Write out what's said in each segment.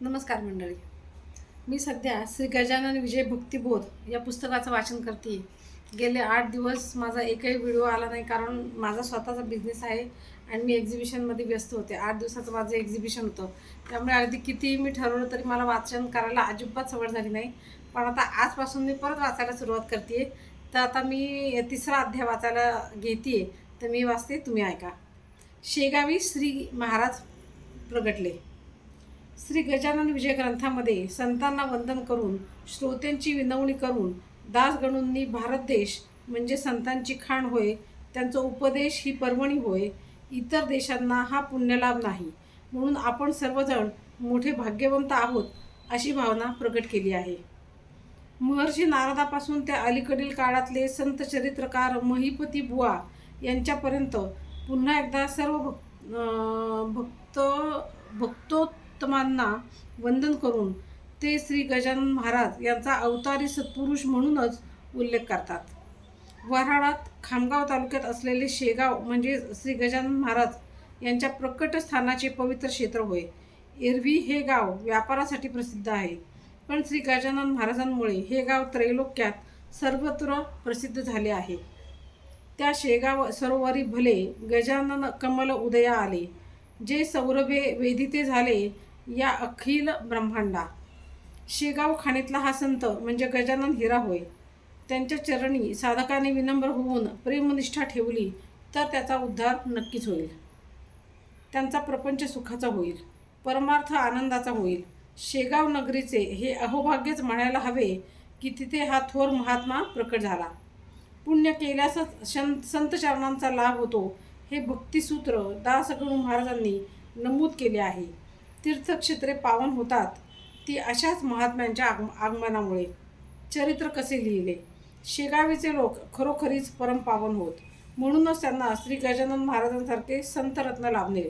नमस्कार मंडळी. मी सध्या श्री गजानन विजय भक्तिबोध या पुस्तकाचं वाचन करते गेले आठ दिवस माझा एकही व्हिडिओ आला नाही कारण माझा स्वतःचा बिझनेस आहे आणि मी एक्झिबिशनमध्ये व्यस्त होते. आठ दिवसाचं माझं एक्झिबिशन होतं. त्यामुळे अगदी कितीही मी ठरवलं तरी मला वाचन करायला अजिबात सवड झाली नाही. पण आता आजपासून मी परत वाचायला सुरुवात करते तर आता मी तिसरा अध्याय वाचायला घेते तर मी वाचते तुम्ही ऐका. शेगावी श्री महाराज प्रगटले. श्री गजानन विजय ग्रंथामध्ये संतांना वंदन करून श्रोत्यांची विनवणी करून दासगणूंनी भारत देश म्हणजे संतांची खाण होय त्यांचा उपदेश ही पर्वणी होय इतर देशांना हा पुण्यलाभ नाही. म्हणून आपण सर्वजण मोठे भाग्यवंत आहोत अशी भावना प्रकट केली आहे. महर्षी नारदापासून त्या अलीकडील काळातले संत चरित्रकार महिपती बुवा यांच्यापर्यंत पुन्हा एकदा सर्व भक्त भक्तो उत्तमांना वंदन करून ते श्री गजानन महाराज यांचा अवतारी सत्पुरुष म्हणूनच उल्लेख करतात. वऱ्हाडात खामगाव तालुक्यात असलेले शेगाव म्हणजे श्री गजानन महाराज यांच्या प्रकट स्थानाचे पवित्र क्षेत्र होय. एरवी हे गाव व्यापारासाठी प्रसिद्ध आहे. पण श्री गजानन महाराजांमुळे हे गाव त्रैलोक्यात सर्वत्र प्रसिद्ध झाले आहे. त्या शेगाव सरोवरी भले गजानन कमल उदया आले जे सौरभे वेदिते झाले या अखिल ब्रह्मांडा. शेगाव खाणीतला हा संत म्हणजे गजानन हिरा होय त्यांच्या चरणी साधकाने विनम्र होऊन प्रेमनिष्ठा ठेवली तर त्याचा उद्धार नक्कीच होईल. त्यांचा प्रपंच सुखाचा होईल परमार्थ आनंदाचा होईल. शेगाव नगरीचे हे अहोभाग्यच म्हणायला हवे की तिथे हा थोर महात्मा प्रकट झाला. पुण्य केल्यासच शन संत चरणांचा लाभ होतो हे भक्तिसूत्र दासगणू महाराजांनी नमूद केले आहे. तीर्थक्षेत्रे पावन होतात. ती अशाच महात्म्यांच्या आग आगमनामुळे. चरित्र कसे लिहिले? शेगावीचे लोक खरोखरीच परमपावन होत. म्हणूनच त्यांना श्री गजानन महाराजांसारखे संतरत्न लाभले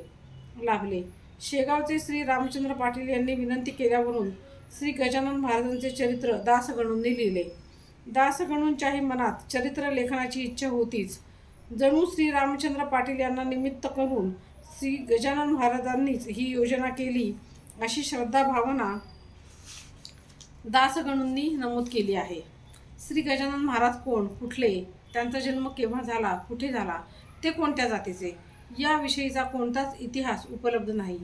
लाभले. शेगावचे श्री रामचंद्र पाटील यांनी विनंती केल्यावरून श्री गजानन महाराजांचे चरित्र दासगणूंनी लिहिले. दासगणूंच्याही मनात चरित्र लेखनाची इच्छा होतीच. जणू श्री रामचंद्र पाटील यांना निमित्त करून श्री गजानन महाराजांनीच ही योजना केली अशी श्रद्धा भावना दासगणूंनी नमूद केली आहे. श्री गजानन महाराज कोण? कुठले? त्यांचा जन्म केव्हा झाला? कुठे झाला? ते कोणत्या जातीचे? याविषयीचा कोणताच इतिहास उपलब्ध नाही.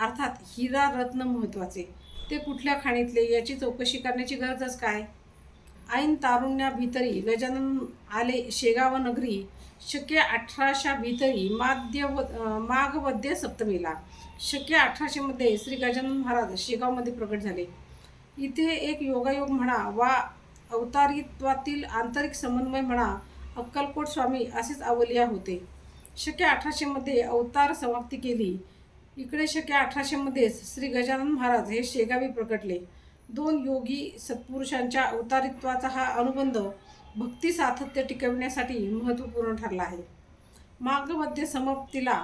अर्थात हिरा रत्न महत्त्वाचे ते कुठल्या खाणीतले? याची चौकशी करण्याची गरजच काय? ऐन तारुण्या भीतरी गजानन आले शेगाव नगरी शक्य अठराशा भीतरी माद्य व माघवद्य सप्तमीला. शक्य अठराशेमध्ये श्री गजानन महाराज शेगावमध्ये प्रकट झाले. इथे एक योगायोग म्हणा वा अवतारित्वातील आंतरिक समन्वय म्हणा अक्कलकोट स्वामी असेच अवलिया होते. शक्य अठराशेमध्ये अवतार समाप्ती केली. इकडे शक्य अठराशेमध्येच श्री गजानन महाराज हे शेगावी प्रकटले. दोन योगी सत्पुरुषांच्या अवतारित्वाचा हा अनुबंध भक्ती सातत्य टिकविण्यासाठी महत्त्वपूर्ण ठरला आहे. माघवद्य समाप्तीला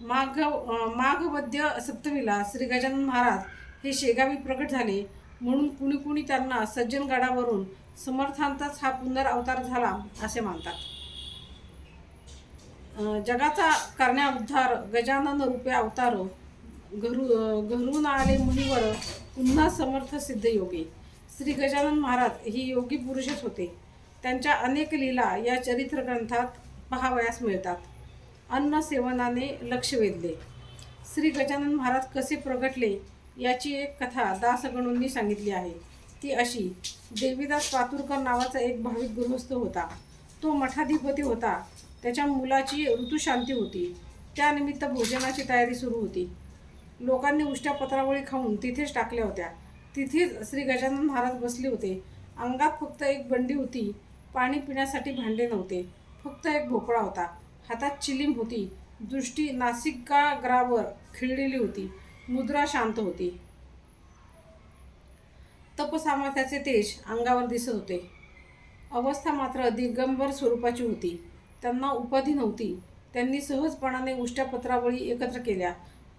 माघ माघवद्य सप्तमीला श्री गजानन महाराज हे शेगावी प्रकट झाले म्हणून कुणी कुणी त्यांना सज्जनगडावरून समर्थांचाच हा पुनरावतार झाला असे मानतात. जगाचा करण्या उद्धार गजानन रूपे अवतार घरू घरून आले मुनीवर पुन्हा समर्थ सिद्ध योगी श्री गजानन महाराज ही योगी पुरुषच होते. त्यांच्या अनेक लीला या चरित्र ग्रंथात पहावयास मिळतात. अन्न सेवनाने लक्ष वेधले. श्री गजानन महाराज कसे प्रगटले याची एक कथा दासगणूंनी सांगितली आहे. ती अशी देवीदास पातुरकर नावाचा एक भाविक गृहस्थ होता. तो मठाधिपती होता. त्याच्या मुलाची ऋतुशांती होती. त्यानिमित्त भोजनाची तयारी सुरू होती. लोकांनी उष्ट्या पत्रावळी खाऊन तिथेच टाकल्या होत्या. तिथेच श्री गजानन महाराज बसले होते. अंगात फक्त एक बंडी होती. पाणी पिण्यासाठी भांडे नव्हते. फक्त एक भोपळा होता. हातात चिलीम होती. दृष्टी नासिकाग्रावर खिळलेली होती. मुद्रा शांत होती. तपसामर्थ्याचे तेज अंगावर दिसत होते. अवस्था मात्र दिगंबर स्वरूपाची होती. त्यांना उपाधी नव्हती. त्यांनी सहजपणाने उष्ट्या पत्रावळी एकत्र केल्या.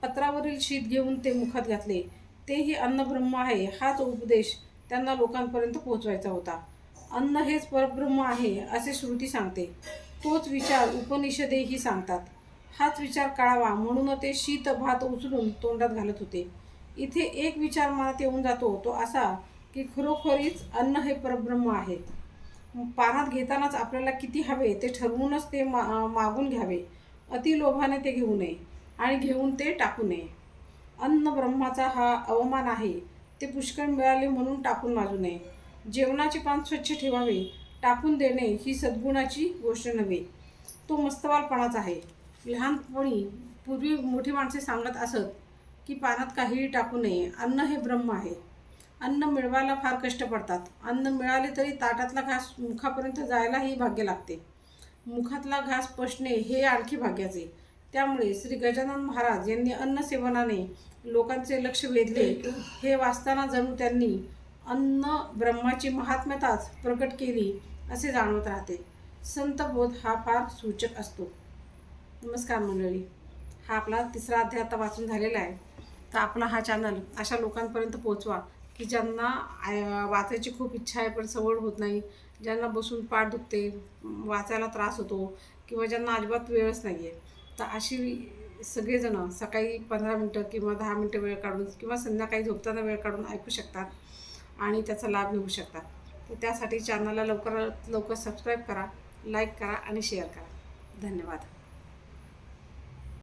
पत्रावरील शीत घेऊन ते मुखात घातले. तेही अन्नब्रह्म आहे हाच उपदेश त्यांना लोकांपर्यंत पोहोचवायचा होता. अन्न हेच परब्रह्म आहे असे श्रुती सांगते. तोच विचार उपनिषदेही सांगतात. हाच विचार काढावा म्हणून ते शीत भात उचलून तोंडात घालत होते. इथे एक विचार मनात येऊन जातो तो असा की खरोखरीच अन्न हे परब्रह्म आहे. पानात घेतानाच आपल्याला किती हवे ते ठरवूनच ते मा मागून घ्यावे. अतिलोभाने ते घेऊ नये. आणि घेऊन ते टाकू नये. अन्न ब्रह्माचा हा अवमान आहे ते पुष्कळ मिळाले म्हणून टाकून माजू नये. जेवणाचे पान स्वच्छ ठेवावे टाकून देणे ही सद्गुणाची गोष्ट नव्हे. तो मस्तवालपणाच आहे. लहानपणी पूर्वी मोठी माणसे सांगत असत की पानात काहीही टाकू नये अन्न हे ब्रह्म आहे. अन्न मिळवायला फार कष्ट पडतात. अन्न मिळाले तरी ताटातला घास मुखापर्यंत जायलाही भाग्य लागते. मुखातला घास पचणे हे आणखी भाग्याचे. त्यामुळे श्री गजानन महाराज यांनी अन्न सेवनाने लोकांचे लक्ष वेधले. हे वाचताना जणू त्यांनी अन्न ब्रह्माची महात्म्यताच प्रकट केली असे जाणवत राहते. संतबोध हा फार सूचक असतो. नमस्कार मंडळी. हा आपला तिसरा अध्याय आता वाचून झालेला आहे. तर आपला हा चॅनल अशा लोकांपर्यंत पोहोचवा की ज्यांना वाचायची खूप इच्छा आहे पण सवड होत नाही ज्यांना बसून पाठ दुखते वाचायला त्रास होतो किंवा ज्यांना अजिबात वेळच नाही आहे तर अशी सगळेजणं सकाळी पंधरा मिनटं किंवा दहा मिनटं वेळ काढून किंवा संध्याकाळी झोपताना वेळ काढून ऐकू शकतात आणि त्याचा लाभ घेऊ शकतात. तर त्यासाठी चॅनलला लवकरात लवकर सबस्क्राईब करा लाईक करा आणि शेअर करा. धन्यवाद.